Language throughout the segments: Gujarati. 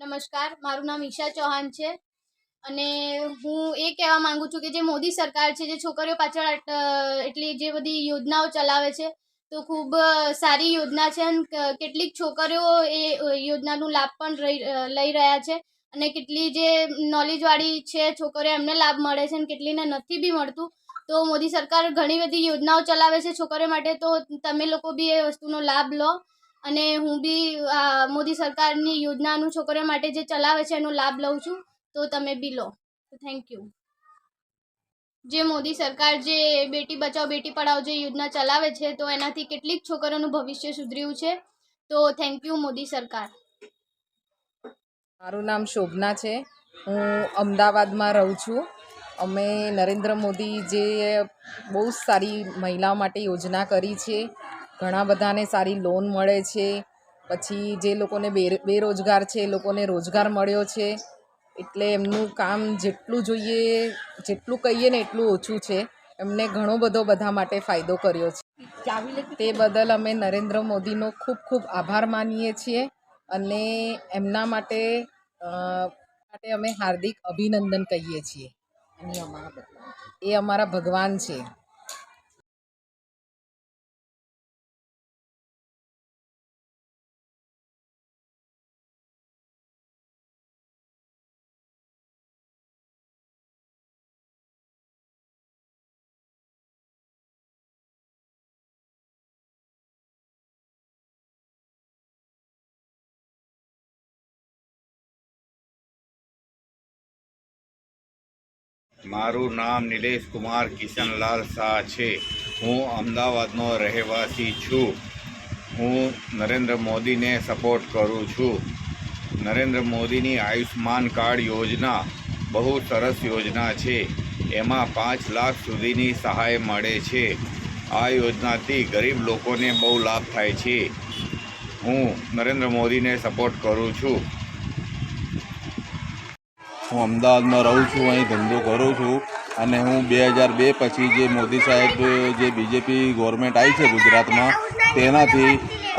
નમસ્કાર, મારું નામ ઈશા ચૌહાણ છે અને હું એ કહેવા માંગુ છું કે જે મોદી સરકાર છે, જે છોકરીઓ પાછળ એટલી જે બધી યોજનાઓ ચલાવે છે, તો ખૂબ સારી યોજના છે અને કેટલીક છોકરીઓ એ યોજનાનું લાભ પણ લઈ રહ્યા છે અને કેટલી જે નોલેજવાળી છે છોકરીઓ, એમને લાભ મળે છે અને કેટલીને નથી બી મળતું. તો મોદી સરકાર ઘણી બધી યોજનાઓ ચલાવે છે છોકરીઓ માટે, તો તમે લોકો બી એ વસ્તુનો લાભ લો. અને હું બી મોદી સરકારની યોજનાનું છોકરીઓ માટે જે ચલાવે છે એનો લાભ લઉં છું, તો તમે બી લો. થેન્ક યુ જે મોદી સરકાર જે બેટી બચાવ, બેટી પઢાઓ જે યોજના ચલાવે છે, તો એનાથી કેટલીક છોકરીઓનું ભવિષ્ય સુધર્યું છે. તો થેન્ક યુ મોદી સરકાર. મારું નામ શોભના છે. હું અમદાવાદમાં રહું છું. અમે નરેન્દ્ર મોદી જે બહુ સારી મહિલાઓ માટે યોજના કરી છે. ઘણા બધાને સારી લોન મળે છે. પછી જે લોકોને બેર, બેરોજગાર છે, એ લોકોને રોજગાર મળ્યો છે. એટલે એમનું કામ જેટલું જોઈએ, જેટલું કહીએ ને એટલું ઓછું છે. એમને ઘણો બધો બધા માટે ફાયદો કર્યો છે. તે બદલ અમે નરેન્દ્ર મોદીનો ખૂબ ખૂબ આભાર માનીએ છીએ અને એમના માટે માટે અમે હાર્દિક અભિનંદન કહીએ છીએ. એ અમારા ભગવાન છે. મારું નામ નિલેશ કુમાર કિશનલાલ શાહ છે. હું અમદાવાદનો રહેવાસી છું. હું નરેન્દ્ર મોદીને સપોર્ટ કરું છું. નરેન્દ્ર મોદીની આયુષ્માન કાર્ડ યોજના બહુ સરસ યોજના છે. એમાં પાંચ લાખ સુધીની સહાય મળે છે. આ યોજનાથી ગરીબ લોકોને બહુ લાભ થાય છે. હું નરેન્દ્ર મોદીને સપોર્ટ કરું છું. હું અમદાવાદમાં રહું છું, અહીં ધંધો કરું છું અને હું બે હજાર બે પછી જે મોદી સાહેબ, જે બીજેપી ગવર્મેન્ટ આવી છે ગુજરાતમાં, તેનાથી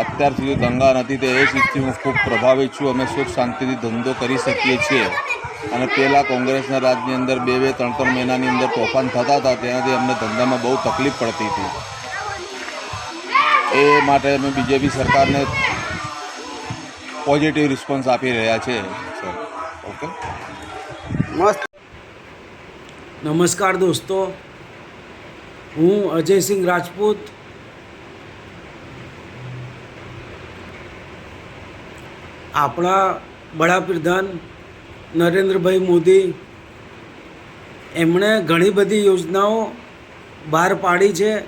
અત્યાર સુધી દંગા નથી તે એ ચીજથી હું ખૂબ પ્રભાવિત છું. અમે સુખ શાંતિથી ધંધો કરી શકીએ છીએ. અને પહેલાં કોંગ્રેસના રાજની અંદર બે બે, ત્રણ ત્રણ મહિનાની અંદર તોફાન થતા હતા, તેનાથી અમને ધંધામાં બહુ તકલીફ પડતી હતી. એ માટે અમે બીજેપી સરકારને પોઝિટિવ રિસ્પોન્સ આપી રહ્યા છે સર ઓકે નમસ્કાર. દોસ્તો. હું અજયસિંહ રાજપૂત. આપણા વડાપ્રધાન નરેન્દ્રભાઈ મોદી એમણે ઘણી બધી યોજનાઓ બહાર પાડી છે.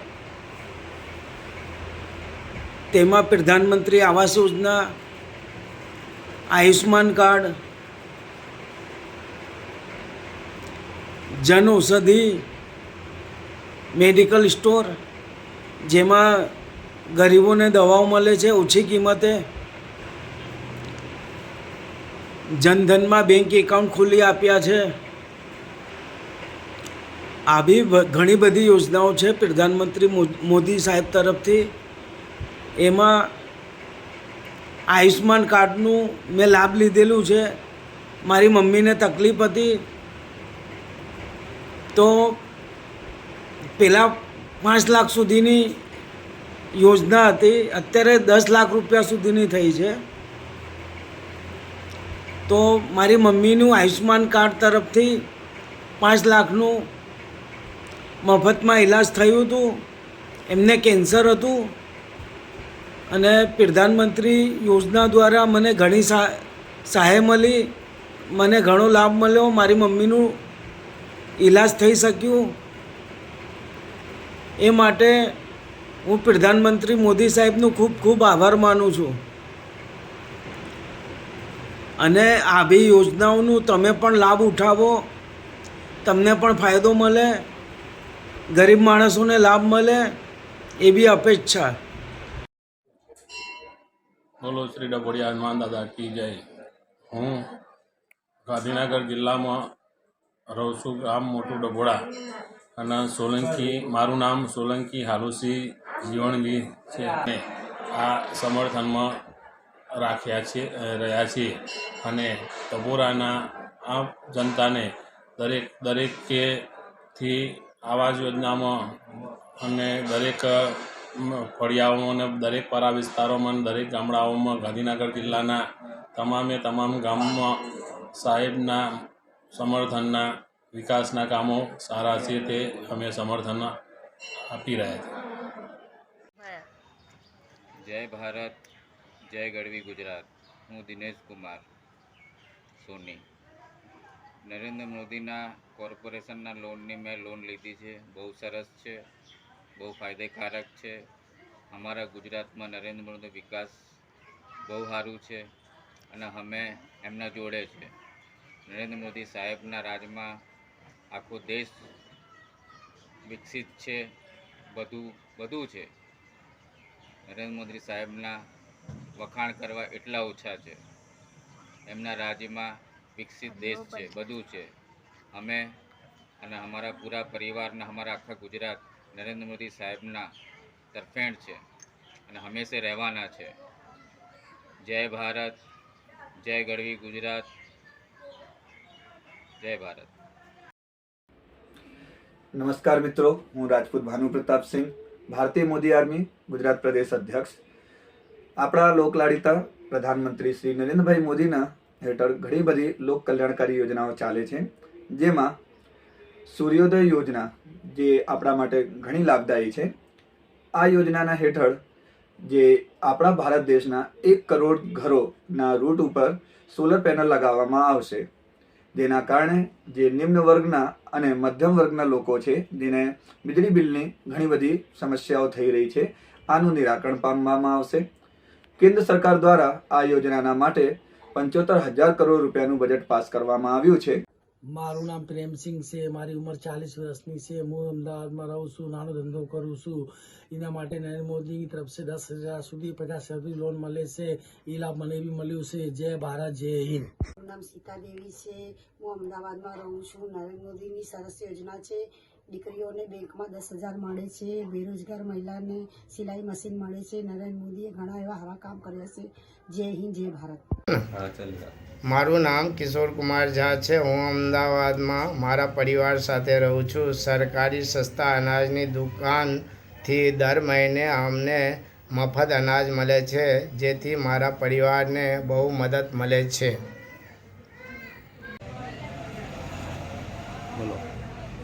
તેમાં પ્રધાનમંત્રી આવાસ યોજના Ayushman card Jan Aushadhi medical store જેમાં ગરીબોને દવાઓ મળે છે, ઓછી કિંમતે. જનધનમાં બેંક એકાઉન્ટ ખોલી આપ્યા છે. આવી ઘણી બધી યોજનાઓ છે પ્રધાનમંત્રી મોદી સાહેબ તરફથી. એમાં આયુષ્માન કાર્ડનું મેં લાભ લીધેલું છે. મારી મમ્મીને તકલીફ હતી. તો પહેલાં પાંચ લાખ સુધીની યોજના હતી. અત્યારે દસ લાખ રૂપિયા સુધીની થઈ છે. તો મારી મમ્મીનું આયુષ્યમાન કાર્ડ તરફથી પાંચ લાખનું મફતમાં ઈલાજ થયું હતું. એમને કેન્સર હતું. અને પ્રધાનમંત્રી યોજના દ્વારા મને ઘણી સહાય મળી. મને ઘણો લાભ મળ્યો. મારી મમ્મીનું ઈલાજ થઈ શક્યું? એ માટે હું પ્રધાનમંત્રી મોદી સાહેબનું ખૂબ ખૂબ આભાર માનું છું. અને આવી યોજનાઓનું તમે પણ લાભ ઉઠાવો, તમને પણ ફાયદો મળે, ગરીબ માણસોને લાભ મળે એવી અપેક્ષા. બોલો શ્રી ડભોડિયા હનુમાન દાદા કી જય. હું ગાંધીનગર જિલ્લામાં રહું છું ગામ મોટું ડભોળા. અને સોલંકી, મારું નામ સોલંકી હાલુસી જીવણજી છે. અને આ સમર્થનમાં રાખ્યા છે રહ્યા છીએ. અને ડભોરાના આ જનતાને દરેક દરેકેથી આવાસ યોજનામાં અને દરેક ફળિયાઓમાં અને દરેક પરા વિસ્તારોમાં દરેક ગામડાઓમાં ગાંધીનગર જિલ્લાના તમામે તમામ ગામમાં સાહેબના સમર્થનના વિકાસના કામો સારા છે તે અમે સમર્થન આપી રહ્યા છીએ. જય ભારત, જય ગઢવી ગુજરાત. હું દિનેશ કુમાર, સોની. નરેન્દ્ર મોદીના કોર્પોરેશનના લોનની મેં લોન લીધી છે. બહુ સરસ છે, બહુ ફાયદેકારક છે. અમારા ગુજરાતમાં નરેન્દ્ર મોદી વિકાસ બહુ સારું છે અને અમે એમના જોડે છે. નરેન્દ્ર મોદી સાહેબના રાજમાં આખો દેશ વિકસિત છે બધું બધું છે. નરેન્દ્ર મોદી સાહેબના વખાણ કરવા એટલા ઓછા છે. એમના રાજ્યમાં વિકસિત દેશ છે બધું છે. અમે અને અમારા પૂરા પરિવારના અમારા આખા ગુજરાત નરેન્દ્ર મોદી સાહેબના તરફેણ છે અને હંમેશા રહેવાના છે. જય ભારત જય ગઢવી ગુજરાત. જય ભારત. નમસ્કાર મિત્રો, હું રાજપૂત ભાનુ પ્રતાપસિંહ ભારતીય મોદી આર્મી, ગુજરાત પ્રદેશ અધ્યક્ષ. આપણા લોકલાડીતા પ્રધાનમંત્રી શ્રી નરેન્દ્રભાઈ મોદીના હેઠળ ઘણી બધી લોક કલ્યાણકારી યોજનાઓ ચાલે છે, જેમાં સૂર્યોદય યોજના, જે આપણા માટે ઘણી લાભદાયી છે, આ યોજનાના હેઠળ જે આપણા ભારત દેશના એક કરોડ ઘરોના રૂટ ઉપર સોલર પેનલ લગાવવામાં આવશે. જેના કારણે જે નિમ્ન વર્ગના અને મધ્યમ વર્ગના લોકો છે, જેને વીજળી બિલની ઘણી બધી સમસ્યાઓ થઈ રહી છે, આનું નિરાકરણ પામવામાં આવશે. કેન્દ્ર સરકાર દ્વારા આ યોજનાના માટે પંચોતેર હજાર કરોડ રૂપિયાનું બજેટ પાસ કરવામાં આવ્યું છે. મારું નામ પ્રેમસિંહ છે, મારી ઉંમર ચાલીસ વર્ષની છે, હું અમદાવાદમાં રહું છું, નાનો ધંધો કરું છું. એના માટે નરેન્દ્ર મોદીની તરફથી દસ હજાર સુધી પચાસ હજાર સુધી લોન મળે છે એ લાભ મને બી મળ્યું છે. જય ભારત, જય હિન્દ. મારું નામ સીતાદેવી છે, હું અમદાવાદમાં રહું છું. નરેન્દ્ર મોદીની સરસ યોજના છે, દીકરીઓને બેંકમાં દસ હજાર મળે છે, બેરોજગાર મહિલાને સિલાઈ મશીન મળે છે. નરેન્દ્ર મોદીએ ઘણા એવા સારા કામ કર્યા છે. જય હિન્દ, જય ભારત. મારું નામ કિશોર કુમાર ઝા છે. હું અમદાવાદમાં મારા પરિવાર સાથે રહું છું. સરકારી સસ્તા અનાજની દુકાનથી દર મહિને અમને મફત અનાજ મળે છે, જેથી મારા પરિવારને બહુ મદદ મળે છે.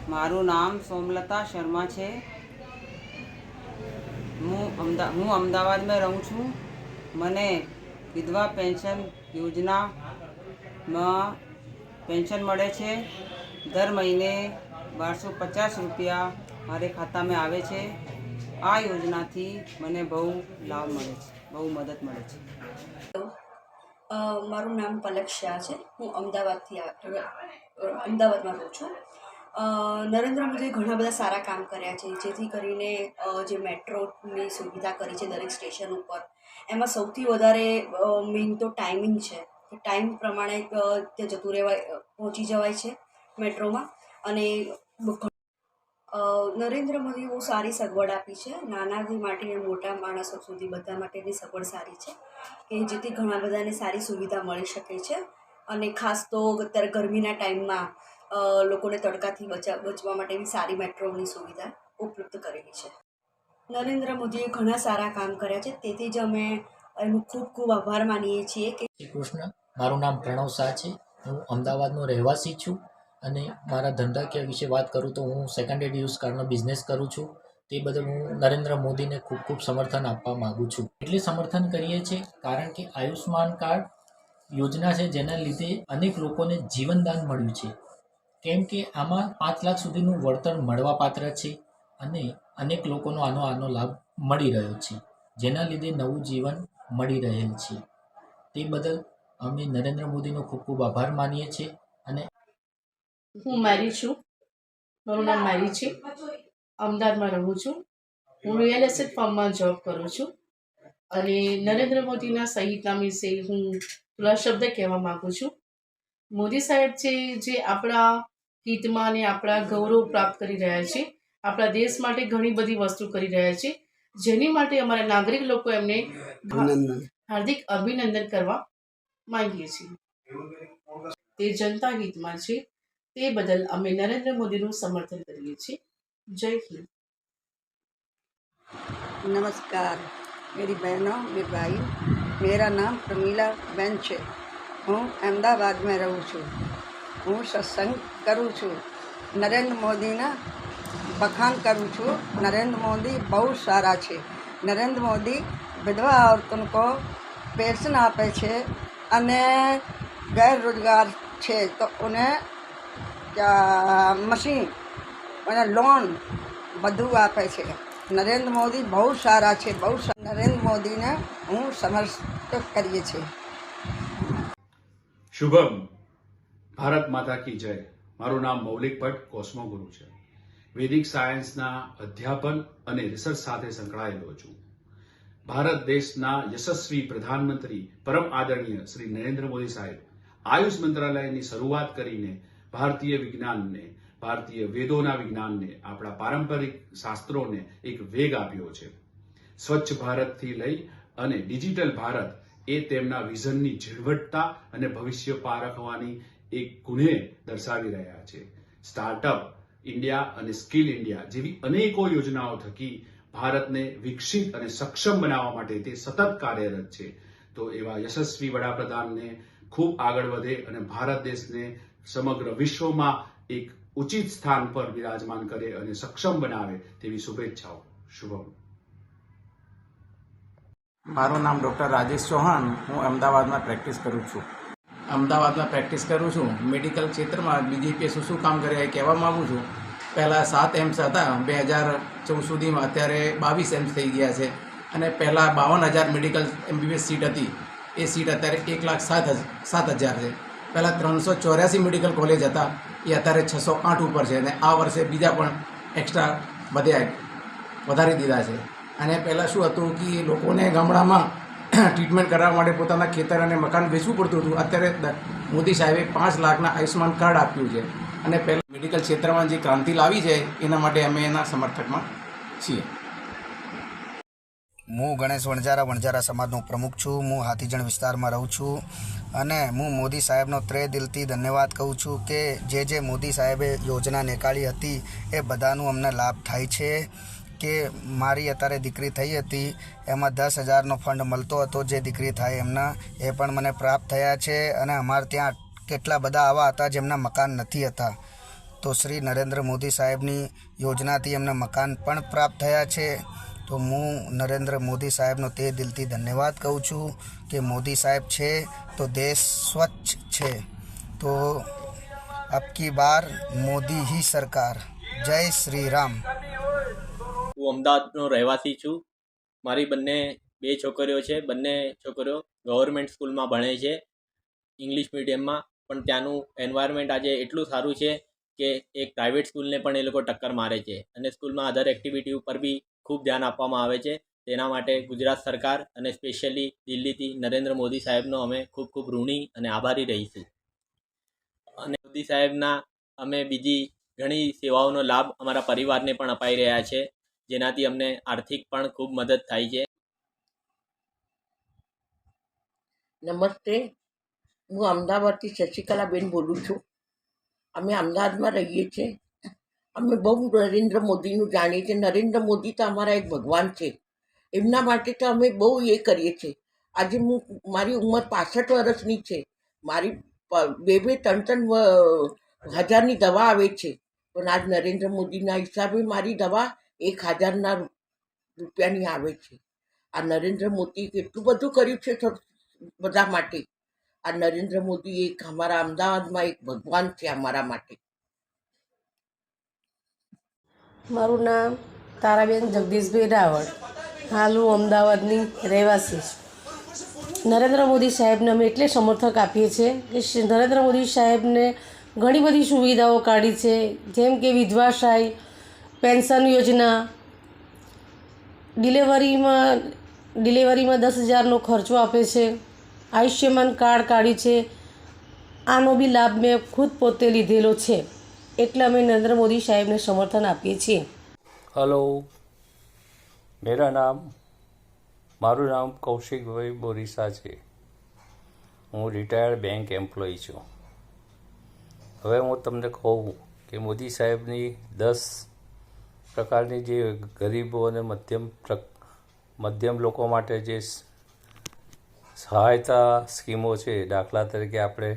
મારું નામ સોમલતા શર્મા છે. હું અમદાવાદમાં રહું છું. મને વિધવા પેન્શન યોજનામાં પેન્શન મળે છે. દર મહિને બારસો પચાસ રૂપિયા મારે ખાતામાં આવે છે. આ યોજનાથી મને બહુ લાભ મળે છે, બહુ મદદ મળે છે. મારું નામ પલક શાહ છે. હું અમદાવાદથી અમદાવાદમાં રહું છું. નરેન્દ્ર મોદીએ ઘણા બધા સારા કામ કર્યા છે, જેથી કરીને જે મેટ્રોની સુવિધા કરી છે દરેક સ્ટેશન ઉપર એમાં સૌથી વધારે મેઇન તો ટાઈમિંગ છે. ટાઈમ પ્રમાણે ત્યાં જતું રહેવાય પહોંચી જવાય છે મેટ્રોમાં. અને નરેન્દ્ર મોદીએ બહુ સારી સગવડ આપી છે. નાનાથી માટે મોટા માણસો સુધી બધા માટેની સગવડ સારી છે કે જેથી ઘણા બધાને સારી સુવિધા મળી શકે છે. અને ખાસ તો અત્યારે ગરમીના ટાઈમમાં લોકોને તડકાથી બચા, બચવા માટેની સારી મેટ્રોની સુવિધા ઉપલબ્ધ કરેલી છે. નરેન્દ્ર મોદીએ ઘણા સારા કામ કર્યા છે. તેથી જ અમે એનું ખૂબ ખૂબ આભાર માનીએ છીએ કે શ્રી કૃષ્ણ, મારું નામ પ્રણવ શાહ છે. હું અમદાવાદનો રહેવાસી છું અને મારા ધંધાકીય વિશે વાત કરું તો હું સેકન્ડ હેન્ડ યુઝ કારનો બિઝનેસ કરું છું. તે બદલ હું નરેન્દ્ર મોદીને ખૂબ ખૂબ સમર્થન આપવા માગું છું. એટલે સમર્થન કરીએ છીએ કારણ કે આયુષ્માન કાર્ડ યોજના છે જેના લીધે અનેક લોકોને જીવનદાન મળ્યું છે. કેમ કે આમાં પાંચ લાખ સુધીનું વળતર મળવાપાત્ર છે. અને અનેક લોકોનો આનો આનો લાભ મળી રહ્યો છે. જેના લીધે નવું જીવન મળી રહેલ છે. તે બદલ અમે નરેન્દ્ર મોદીનો ખૂબ ખૂબ આભાર માનીએ છીએ અને હું મારી છું. મારું નામ મારી છે. અમદાવાદમાં રહું છું. હું રિયલ એસ્ટેટ ફર્મમાં જોબ કરું છું. અને નરેન્દ્ર મોદીના શહીદના વિશે હું થોડા શબ્દ કહેવા માગું છું. મોદી સાહેબ છે જે આપણા હિતમાં અને આપણા ગૌરવ પ્રાપ્ત કરી રહ્યા છે. આપણા દેશ માટે ઘણી બધી વસ્તુ કરી રહ્યા છે જેની માટે અમારા નાગરિક લોકો એમને હાર્દિક અભિનંદન કરવા માંગીએ છીએ તે જનતા હિતમાં છે તે બદલ અમે નરેન્દ્ર મોદીનું સમર્થન કરીએ છીએ જય હિન્દ नमस्कार मेरी बहनों मेरे भाई मेरा नाम प्रमीला બેન છે હું અમદાવાદમાં રહું છું હું સત્સંગ કરું છું નરેન્દ્ર મોદીના વખાણ કરું છું. નરેન્દ્ર મોદી બહુ સારા છે. નરેન્દ્ર મોદી વિધવા ઔરતોને પેન્શન આપે છે અને ગેરરોજગાર છે. તો એને મશીન અને લોન બધું આપે છે. નરેન્દ્ર મોદી બહુ સારા છે. બહુ નરેન્દ્ર મોદીને હું સમર્પિત કરીએ છીએ. શુભમ. ભારત માતા કી જય. મારું નામ મૌલિક ભટ્ટ, કોસ્મો ગુરુ છે. વૈદિક સાયન્સના અધ્યાપન અને રિસર્ચ સાથે સંકળાયેલો છું. ભારત દેશના યશસ્વી પ્રધાનમંત્રી, પરમ આદરણીય શ્રી નરેન્દ્ર મોદી સાહેબ, આયુષ મંત્રાલયની શરૂઆત કરીને ભારતીય વિજ્ઞાનને, ભારતીય વેદોના વિજ્ઞાનને, આપણા પારંપરિક શાસ્ત્રોને એક વેગ આપ્યો છે. સ્વચ્છ ભારતથી લઈ અને ડિજિટલ ભારત એ તેમના વિઝનની ઝીણવટતા અને ભવિષ્ય પારખવાની એક ગુણે દર્શાવી રહ્યા છે. સ્ટાર્ટઅપ ઇન્ડિયા અને સ્કિલ ઇન્ડિયા જેવી અનેકો યોજનાઓ થકી ભારતને વિકસિત અને સક્ષમ બનાવવા માટે તે સતત કાર્યરત છે. તો એવા યશસ્વી વડાપ્રધાનને ખૂબ આગળ વધે અને ભારત દેશને સમગ્ર વિશ્વમાં એક ઉચિત સ્થાન પર બિરાજમાન કરે અને સક્ષમ બનાવે તેવી શુભેચ્છાઓ. શુભમ. મારું નામ ડૉક્ટર રાજેશ ચૌહાણ. હું અમદાવાદમાં પ્રેક્ટિસ કરું છું. અમદાવાદમાં પ્રેક્ટિસ કરું છું, મેડિકલ ક્ષેત્રમાં બીજેપીએ શું શું કામ કર્યા એ કહેવા માગું છું. પહેલાં સાત એમ્સ હતા, બે હજાર ચૌદ સુધીમાં, અત્યારે બાવીસ એમ્સ થઈ ગયા છે. અને પહેલાં બાવન હજાર મેડિકલ એમબીબીએસ સીટ હતી. એ સીટ અત્યારે એક લાખ સાત સાત હજાર છે. પહેલાં ત્રણસો ચોર્યાસી મેડિકલ કોલેજ હતા, એ અત્યારે છસો આઠ ઉપર છે અને આ વર્ષે બીજા પણ એક્સ્ટ્રા વધ્યા, વધારી દીધા છે. અને પહેલાં શું હતું કે લોકોને ગામડામાં ટ્રીટમેન્ટ કરાવવા માટે પોતાના ખેતર અને મકાન વેચવું પડતું હતું. અત્યારે મોદી સાહેબે પાંચ લાખના આયુષ્યમાન કાર્ડ આપ્યું છે. અને પહેલાં મેડિકલ ક્ષેત્રમાં જે ક્રાંતિ લાવી છે, એના માટે અમે એના સમર્થકમાં છીએ. હું ગણેશ વણજારા વણજારા સમાજનો પ્રમુખ છું. હું હાથીજણ વિસ્તારમાં રહું છું. અને હું મોદી સાહેબનો ત્રે દિલથી ધન્યવાદ કહું છું કે જે જે મોદી સાહેબે યોજના નીકાળી હતી, એ બધાનું અમને લાભ થાય છે. કે મારી અત્યારે દીકરી થઈ હતી, એમાં દસ હજારનો ફંડ મળતો હતો જે દીકરી થાય એમના, એ પણ મને પ્રાપ્ત થયા છે અને અમારે ત્યાં કેટલા બધા આવા હતા જેમના મકાન નથી હતા. તો શ્રી નરેન્દ્ર મોદી સાહેબની યોજનાથી એમને મકાન પણ પ્રાપ્ત થયા છે. તો હું નરેન્દ્ર મોદી સાહેબનો તે દિલથી ધન્યવાદ કહું છું કે મોદી સાહેબ છે તો દેશ સ્વચ્છ છે. તો અબકી બાર મોદી હી સરકાર. જય શ્રી રામ. હું અમદાવાદનો રહેવાસી છું. મારી બંને બે છોકરીઓ છે. બંને છોકરીઓ ગવર્મેન્ટ સ્કૂલમાં ભણે છે. ઇંગ્લિશ મીડિયમમાં પણ ત્યાંનું એન્વાયરમેન્ટ આજે એટલું સારું છે કે એક પ્રાઇવેટ સ્કૂલને પણ એ લોકો ટક્કર મારે છે. અને સ્કૂલમાં અધર એક્ટિવિટી ઉપર બી ખૂબ ધ્યાન આપવામાં આવે છે. તેના માટે ગુજરાત સરકાર અને સ્પેશિયલી દિલ્હીથી નરેન્દ્ર મોદી સાહેબનો અમે ખૂબ ખૂબ ઋણી અને આભારી રહીશું. અને મોદી સાહેબના અમે બીજી ઘણી સેવાઓનો લાભ અમારા પરિવારને પણ અપાઈ રહ્યા છે. જેનાથી અમને આર્થિક પણ ખૂબ મદદ થાય છે. નમસ્તે. હું અમદાવાદથી શશિકલાબેન બોલું છું. અમે અમદાવાદમાં રહીએ છીએ. અમે બહુ નરેન્દ્ર મોદીનું જાણીએ છીએ. નરેન્દ્ર મોદી તો અમારા એક ભગવાન છે. એમના માટે તો અમે બહુ એ કરીએ છીએ. આજે હું મારી ઉંમર પાસઠ વર્ષની છે. મારી બે બે ત્રણ ત્રણ હજારની દવા આવે છે. પણ આજ નરેન્દ્ર મોદીના હિસાબે મારી દવા એક હજારના રૂપિયાની આવે છે. આ નરેન્દ્ર મોદી કેટલું બધું કર્યું છે બધા માટે. આ નરેન્દ્ર મોદી એક અમારા અમદાવાદમાં એક ભગવાન છે અમારા માટે. મારું નામ તારાબેન જગદીશભાઈ રાવળ. હાલ હું અમદાવાદની રહેવાસી છું. નરેન્દ્ર મોદી સાહેબને અમે એટલે સમર્થક આપીએ છીએ કે નરેન્દ્ર મોદી સાહેબને ઘણી બધી સુવિધાઓ કાઢી છે. જેમ કે વિધવા સહાય પેન્શન યોજના, ડિલેવરીમાં ડિલેવરીમાં દસ હજારનો ખર્ચો આપે છે, આયુષ્યમાન કાર્ડ કાઢી છે. આનો બી લાભ મેં ખુદ પોતે લીધેલો છે, એટલે અમે નરેન્દ્ર મોદી સાહેબને સમર્થન આપીએ છીએ. હલો, મેરા નામ, મારું નામ કૌશિકભાઈ બોરીસા છે. હું રિટાયર્ડ બેંક એમ્પ્લોય છું. હવે હું તમને કહું કે મોદી સાહેબની દસ પ્રકારની જે ગરીબો અને મધ્યમ મધ્યમ લોકો માટે જે સહાયતા સ્કીમો છે, દાખલા તરીકે આપણે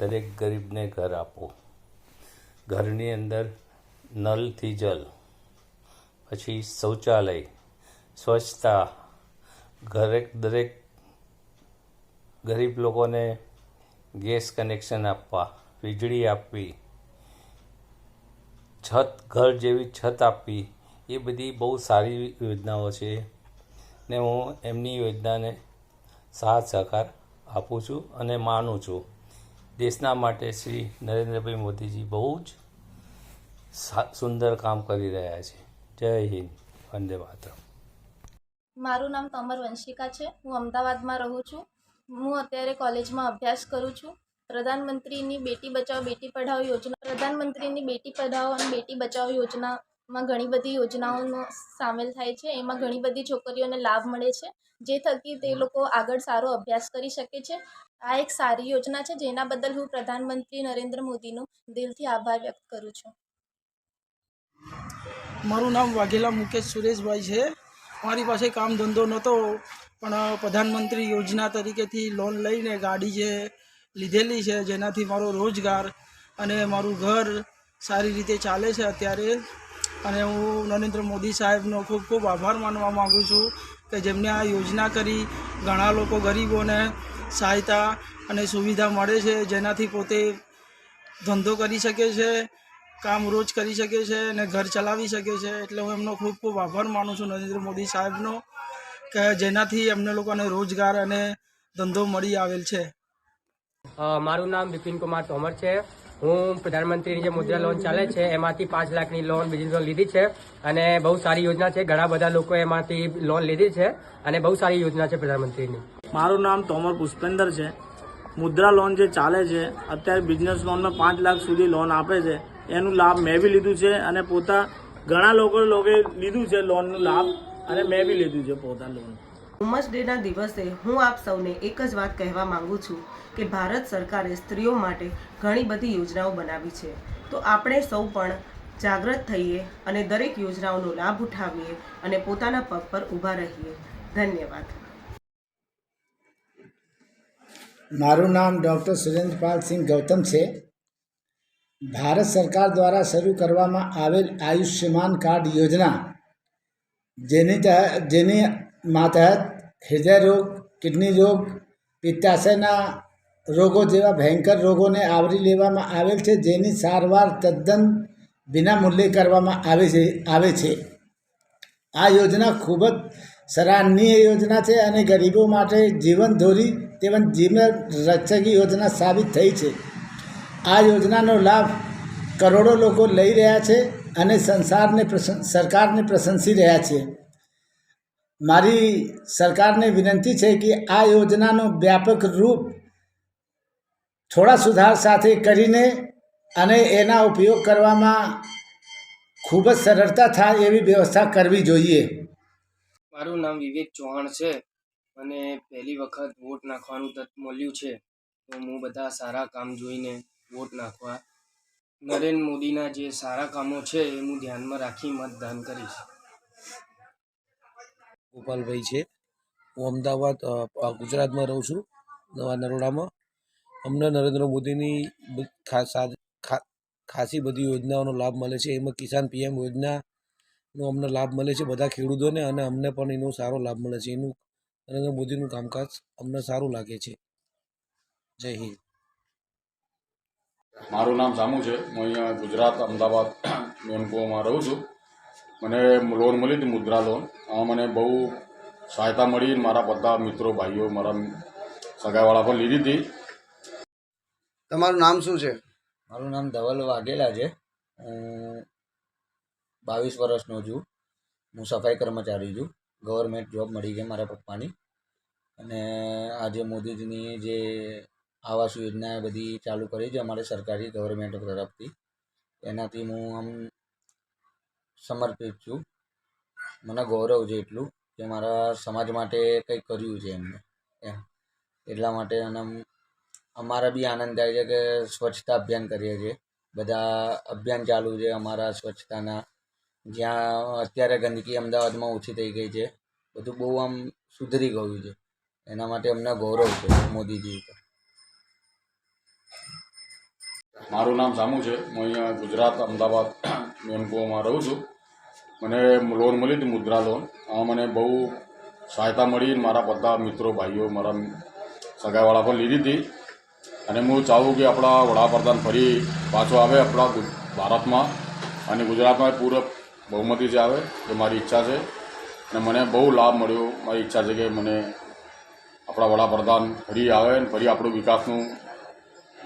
દરેક ગરીબને ઘર આપવું. ઘરની અંદર નલથી જલ, પછી શૌચાલય, સ્વચ્છતા દરેક દરેક ગરીબ લોકોને ગેસ કનેક્શન આપવા, વીજળી આપવી છત, ઘર જેવી છત આપવી, એ બધી બહુ સારી યોજનાઓ છે. ને હું એમની યોજનાને સાથ સહકાર આપું છું અને માનું છું. દેશના માટે શ્રી નરેન્દ્રભાઈ મોદીજી બહુ જ સુંદર કામ કરી રહ્યા છે. જય હિન્દ. વંદે માતરમ. મારું નામ તમર વંશિકા છે. હું અમદાવાદમાં રહું છું. હું અત્યારે કોલેજમાં અભ્યાસ કરું છું. પ્રધાનમંત્રીની બેટી બચાવો, બેટી પઢાઓ યોજના, પ્રધાનમંત્રીની બેટી પઢાઓ અને બેટી બચાવો યોજનામાં ઘણી બધી યોજનાઓનો સામેલ થાય છે. એમાં ઘણી બધી છોકરીઓને લાભ મળે છે, જે થકી તે લોકો આગળ સારો અભ્યાસ કરી શકે છે. આ એક સારી યોજના છે, જેના બદલ હું પ્રધાનમંત્રી નરેન્દ્ર મોદીનો દિલથી આભાર વ્યક્ત કરું છું. મારું નામ વાઘેલા મુકેશ સુરેશભાઈ છે. મારી પાસે કામ ધંધો નહોતો, પણ પ્રધાનમંત્રી યોજના તરીકેથી લોન લઈને ગાડી જે લીધેલી છે, જેનાથી મારો રોજગાર અને મારું ઘર સારી રીતે ચાલે છે અત્યારે. અને હું નરેન્દ્ર મોદી સાહેબનો ખૂબ ખૂબ આભાર માનવા માગું છું કે જેમને આ યોજના કરી ઘણા લોકો ગરીબોને સહાયતા અને સુવિધા મળે છે, જેનાથી પોતે ધંધો કરી શકે છે, કામ રોજ કરી શકે છે અને ઘર ચલાવી શકે છે. એટલે હું એમનો ખૂબ ખૂબ આભાર માનું છું નરેન્દ્ર મોદી સાહેબનો કે જેનાથી એમને લોકોને રોજગાર અને ધંધો મળી આવેલ છે. મારું નામ બિપિન કુમાર તોમર છે. હું પ્રધાનમંત્રીની જે મુદ્રા લોન ચાલે છે, એમાંથી પાંચ લાખની લોન બિઝનેસ લોન લીધી છે અને બહુ સારી યોજના છે. ઘણા બધા લોકો એમાંથી લોન લીધી છે અને બહુ સારી યોજના છે પ્રધાનમંત્રીની. મારું નામ તોમર પુષ્પેન્દર છે. મુદ્રા લોન જે ચાલે છે, અત્યારે બિઝનેસ લોનમાં પાંચ લાખ સુધી લોન આપે છે. એનું લાભ મેં બી લીધું છે અને પોતા ઘણા લોકો લોકોએ લીધું છે લોનનું લાભ અને મેં બી લીધું છે પોતા લોન. વુમન્સ ડેના દિવસે હું આપ સૌને એક જ વાત કહેવા માંગુ છું કે ભારત સરકારે સ્ત્રીઓ માટે ઘણી બધી યોજનાઓ બનાવી છે. તો આપણે સૌ પણ જાગૃત થઈએ અને દરેક યોજનાઓનો લાભ ઉઠાવીએ અને પોતાના પગ પર ઊભા રહીએ. ધન્યવાદ. મારું નામ ડૉક્ટર સુરેન્દ્રપાલ સિંહ ગૌતમ છે. ભારત સરકાર દ્વારા શરૂ કરવામાં આવેલ આયુષ્યમાન કાર્ડ યોજના, જેની જેની માતહત હૃદય રોગ, કિડની રોગ, પિત્તાશયના રોગો જેવા ભયંકર રોગોને આવરી લેવામાં આવેલ છે, જેની સારવાર તદ્દન વિના મૂલ્યે કરવામાં આવે છે આવે છે. આ યોજના ખૂબ જ સરાહનીય યોજના છે અને ગરીબો માટે જીવન ધોરી તેમજ જીવન રક્ષકી યોજના સાબિત થઈ છે. આ યોજનાનો લાભ કરોડો લોકો લઈ રહ્યા છે અને સંસારને સરકારને પ્રશંસી રહ્યા છે. મારી સરકારને વિનંતી છે કે આ યોજનાનો વ્યાપક રૂપ થોડા સુધાર સાથે કરીને અને એના ઉપયોગ કરવામાં ખૂબ જ સરળતા થાય એવી વ્યવસ્થા કરવી જોઈએ. મારું નામ વિવેક ચૌહાણ છે અને પહેલી વખત વોટ નાખવાનું તક મળ્યું છે. તો હું બધા સારા કામ જોઈને વોટ નાખવા. નરેન્દ્ર મોદીના જે સારા કામો છે એ હું ધ્યાનમાં રાખી મતદાન કરીશ. ગોપાલભાઈ છે. હું અમદાવાદ ગુજરાતમાં રહું છું, નવા નરોડામાં. અમને નરેન્દ્ર મોદીની ખાસી બધી યોજનાઓનો લાભ મળે છે. એમાં કિસાન પીએમ યોજનાનો અમને લાભ મળે છે બધા ખેડૂતોને અને અમને પણ એનો સારો લાભ મળે છે. એનું નરેન્દ્ર મોદીનું કામકાજ અમને સારું લાગે છે. જય હિન્દ. મારું નામ સામુ છે. હું અહીંયા ગુજરાત, અમદાવાદ મેનકોમાં રહું છું. મને લોન મળી હતી મુદ્રા લોન. આમાં મને બહુ સહાયતા મળી મારા બધા મિત્રો ભાઈઓ મારા સગાવાળા પણ લીધી હતી. તમારું નામ શું છે? મારું નામ ધવલ વાઘેલા છે. હું બાવીસ વર્ષનો છું. હું સફાઈ કર્મચારી છું. ગવર્મેન્ટ જોબ મળી ગઈ મારા પપ્પાની. અને આજે મોદીજીની જે આવાસ યોજના બધી ચાલુ કરી છે અમારે સરકારી ગવર્મેન્ટ તરફથી. એનાથી હું આમ સમર્પિત છું. મને ગૌરવ છે એટલું કે મારા સમાજ માટે કંઈક કર્યું છે એમને. એમ. એટલા માટે અને અમારા બી આનંદ થાય છે કે સ્વચ્છતા અભિયાન કરીએ છીએ. બધા અભિયાન ચાલુ છે અમારા સ્વચ્છતાના. જ્યાં અત્યારે ગંદકી અમદાવાદમાં ઓછી થઈ ગઈ છે. બધું બહુ આમ સુધરી ગયું છે. એના માટે અમને ગૌરવ છે મોદીજી મારું નામ સામુ છે. હું અહીંયા ગુજરાત, અમદાવાદ મેનકુમાં રહું છું. મને લોન મળી હતી, મુદ્રા લોન આ મને બહુ સહાયતા મળી મારા બધા મિત્રો, ભાઈઓ મારા સગાવાળા પણ લીધી હતી. અને હું ચાહું કે આપણા વડાપ્રધાન ફરી પાછો આવે આપણા ભારતમાં. અને ગુજરાતમાં પૂરો બહુમતી જે આવે, એ મારી ઈચ્છા છે. અને મને બહુ લાભ મળ્યો. મારી ઈચ્છા છે કે મને આપણા વડાપ્રધાન ફરી આવે ને ફરી આપણું વિકાસનું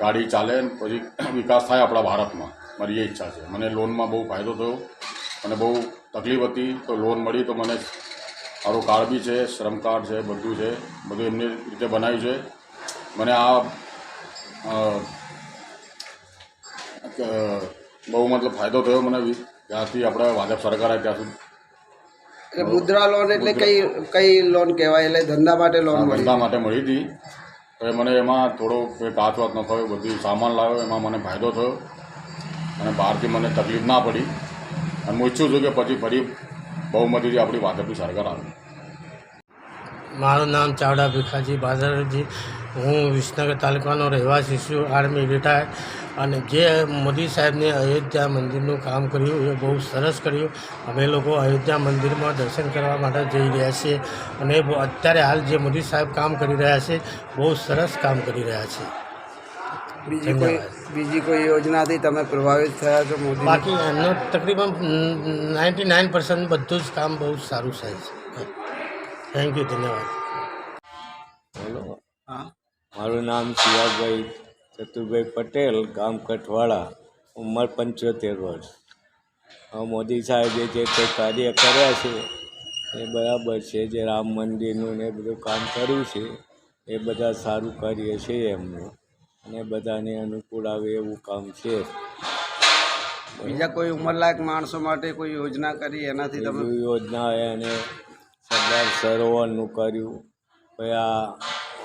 ગાડી ચાલે ને પછી વિકાસ થાય આપણા ભારતમાં. મારી એ ઈચ્છા છે. મને લોનમાં બહુ ફાયદો થયો અને બહુ તકલીફ હતી તો લોન મળી તો મને મારું કાર્ડ બી છે શ્રમ કાર્ડ છે બધું છે બધું એમની રીતે બનાવ્યું છે. મને આ બહુ મતલબ ફાયદો થયો મને ત્યાંથી આપણે ભાજપ સરકાર આવી ત્યાં સુધી. એટલે મુદ્રા લોન એટલે કઈ કઈ લોન કહેવાય? એટલે ધંધા માટે લોન ધંધા માટે મળી હતી. તો મને એમાં થોડો કાચ વાત ન થયો બધું સામાન લાવ્યો એમાં મને ફાયદો થયો. અને બહારથી મને તકલીફ ના પડી અને હું ઈચ્છું છું કે પછી ફરી બહુમતીથી આપણી ભાજપની સરકાર આવે. મારું નામ ચાવડા ભીખાજી બાદરજી હું વિસનગર તાલુકાનો રહેવાસી છું. Army retire. અને જે મોદી સાહેબને અયોધ્યા મંદિરનું કામ કર્યું, એ બહુ સરસ કર્યું. અમે લોકો અયોધ્યા મંદિરમાં દર્શન કરવા માટે જઈ રહ્યા છીએ. અને અત્યારે હાલ જે મોદી સાહેબ કામ કરી રહ્યા છે, બહુ સરસ કામ કરી રહ્યા છે. બીજી કોઈ બીજી કોઈ યોજનાથી તમે પ્રભાવિત થયા છો મોદી બાકી એમનું તકરીબન નાઇન્ટી નાઇન પર્સન્ટ બધું જ કામ બહુ સારું થાય છે. થેન્ક યુ ધન્યવાદ. બોલો. મારું નામ શિવાભાઈ ચતુરભાઈ પટેલ ગામ કઠવાળા ઉંમર પંચોતેર વર્ષ. મોદી સાહેબે જે કંઈ કાર્ય કર્યા છે એ બરાબર છે જે રામ મંદિરનું ને એ બધું કામ કર્યું છે એ બધા સારું કાર્ય છે એમનું. અને બધાને અનુકૂળ આવે એવું કામ છે. બીજા કોઈ ઉંમરલાયક માણસો માટે કોઈ યોજના કરી એનાથી તમે યોજના એને સરદાર સરોવરનું કર્યું કયા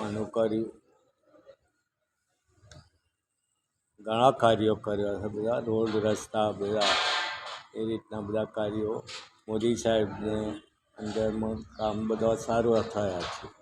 આનું કર્યું. ઘણા કાર્યો કર્યા છે બધા રોડ રસ્તા બધા એ રીતના બધા કાર્યો. મોદી સાહેબને અંદરમાં કામ બધા સારું થયા છે.